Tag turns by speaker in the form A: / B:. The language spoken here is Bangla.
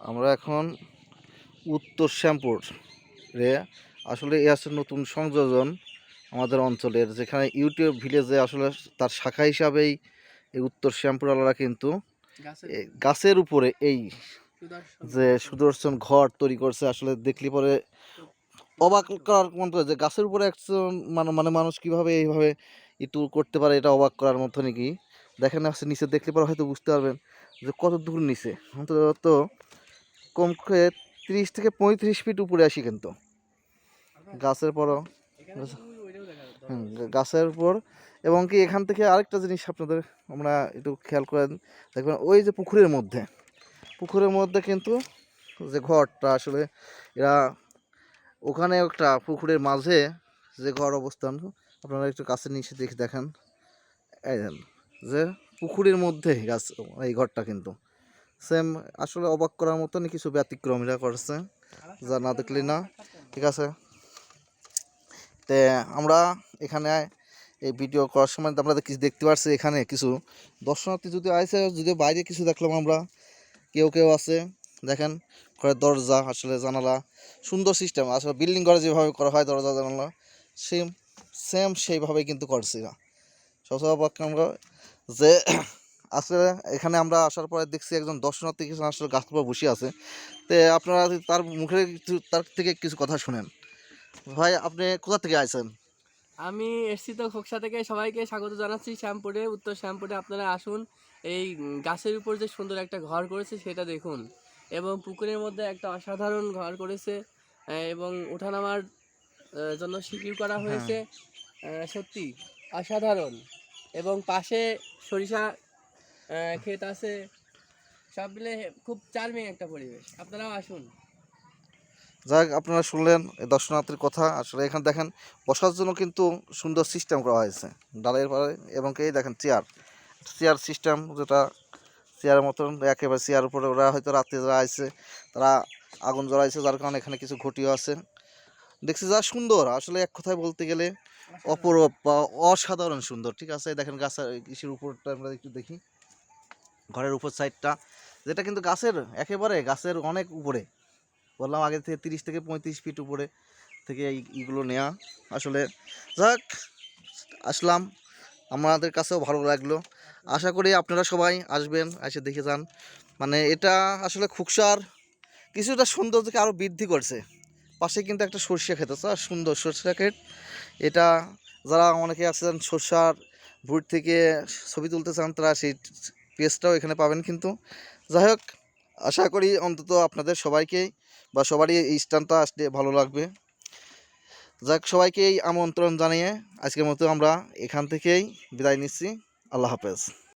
A: আমরা এখন উত্তর শ্যামপুর। রে আসলে এ আছে নতুন সংযোজন আমাদের অঞ্চলের যেখানে ইউটিউব ভিলেজে আসলে তার শাখা হিসাবেই এই উত্তর শ্যামপুরওয়ালারা কিন্তু গাছের উপরে এই যে সুদর্শন ঘর তৈরি করছে আসলে দেখলে পরে অবাক করার মতো যে গাছের উপরে একজন মানে মানে মানুষ কীভাবে এইভাবে ইটু করতে পারে এটা অবাক করার মতো নাকি? দেখেন আসছে নিচে দেখলে পরে হয়তো বুঝতে পারবেন যে কত দূর নিচে। অন্তত কম করে তিরিশ থেকে পঁয়ত্রিশ ফিট উপরে আসি কিন্তু। গাছের পরও। গাছের উপর। এবং কি এখান থেকে আরেকটা জিনিস আপনাদের আমরা একটু খেয়াল করেন, দেখবেন ওই যে পুকুরের মধ্যে পুকুরের মধ্যে কিন্তু যে ঘরটা আসলে এরা ওখানে একটা পুকুরের মাঝে যে ঘর অবস্থান, আপনারা একটু কাছে নিচে দেখে দেখেন। এই যে পুকুরের মধ্যে গাছ, এই ঘরটা কিন্তু। সেম আসলে অবাক করার মতন কিছু ব্যতিক্রম এরা করছে, যা না দেখলি না। ঠিক আছে? তে, আমরা এখানে এই ভিডিও করার সময় আমরা কিছু দেখতে পাচ্ছি এখানে কিছু? দর্শনার্থী যদি আসে যদি বাইরে কিছু দেখলাম আমরা, কেউ কেউ আছে, দেখেন ঘরের দরজা, আসলে জানালা, সুন্দর সিস্টেম আসলে বিল্ডিং ঘরে যেভাবে করা হয়, দরজা, জানালা সেম সেম সেইভাবেই কিন্তু করছি না সবসময় আমরা যে আসলে এখানে আমরা আসার পরে দেখছি একজন দর্শনার্থী কিছু আসলে গাছের উপর বসে আছে। তো আপনারা তার মুখে কিছু তার থেকে কিছু কথা শুনেন। ভাই আপনি কোথা থেকে আইছেন?
B: আমি এসছি তো খোকসা থেকে। সবাইকে স্বাগত জানাচ্ছি শ্যামপুরে উত্তর শ্যামপুরে আপনারা আসুন। এই গাছের উপর যে সুন্দর একটা ঘর করেছে সেটা দেখুন। এবং পুকুরের মধ্যে একটা অসাধারণ ঘর করেছে। এবং ওঠানামার জন্য সিকিউ করা হয়েছে। সত্যি অসাধারণ। এবং পাশে সরিষা ক্ষেত আছে, সব মিলে খুব চার্মিং একটা পরিবেশ। আপনারাও আসুন।
A: যাক, আপনারা শুনলেন দর্শনার্থীর কথা। আসলে এখানে দেখেন, বসার জন্য কিন্তু সুন্দর সিস্টেম করা হয়েছে ডালের পারে এবং এই দেখেন চেয়ার চেয়ার সিস্টেম যেটা চেয়ারের মতন, একেবারে চেয়ার উপরে ওরা হয়তো রাত্রে যারা আইছে, তারা আগুন জ্বলাইছে, যার কারণে এখানে কিছু ঘটিও আছে। দেখছি যা সুন্দর। আসলে এক কথায় বলতে গেলে অপরূপ বা অসাধারণ সুন্দর। ঠিক আছে দেখেন গাছের, ইসের উপরটা আমরা একটু দেখি। ঘরের উপর সাইডটা যেটা কিন্তু গাছের, একেবারে গাছের অনেক উপরে। বললাম আগে থেকে তিরিশ থেকে পঁয়ত্রিশ ফিট উপরে থেকে এইগুলো নেওয়া আসলে যাক, আসলাম। আমাদের কাছেও ভালো লাগল। আশা করি আপনারা সবাই আসবেন, এসে দেখে যান। মানে এটা আসলে খুকসার কিছুটা সৌন্দর্যকে আরও বৃদ্ধি করছে। পাশে কিন্তু একটা সর্ষে আছে সুন্দর সর্ষে ক্ষেত। এটা যারা অনেকে আছেন সর্ষার ভুট থেকে ছবি তুলতে চান, তারা সেই পেজটাও এখানে পাবেন কিন্তু। যাই হোক আশা করি অন্তত আপনাদের সবাইকেই বা সবারই এই স্থানটা আসলে ভালো লাগবে। যাক, সবাইকে এই আমন্ত্রণ জানিয়ে আজকের মতো আমরা এখান থেকেই বিদায় নিচ্ছি। আল্লাহ হাফেজ।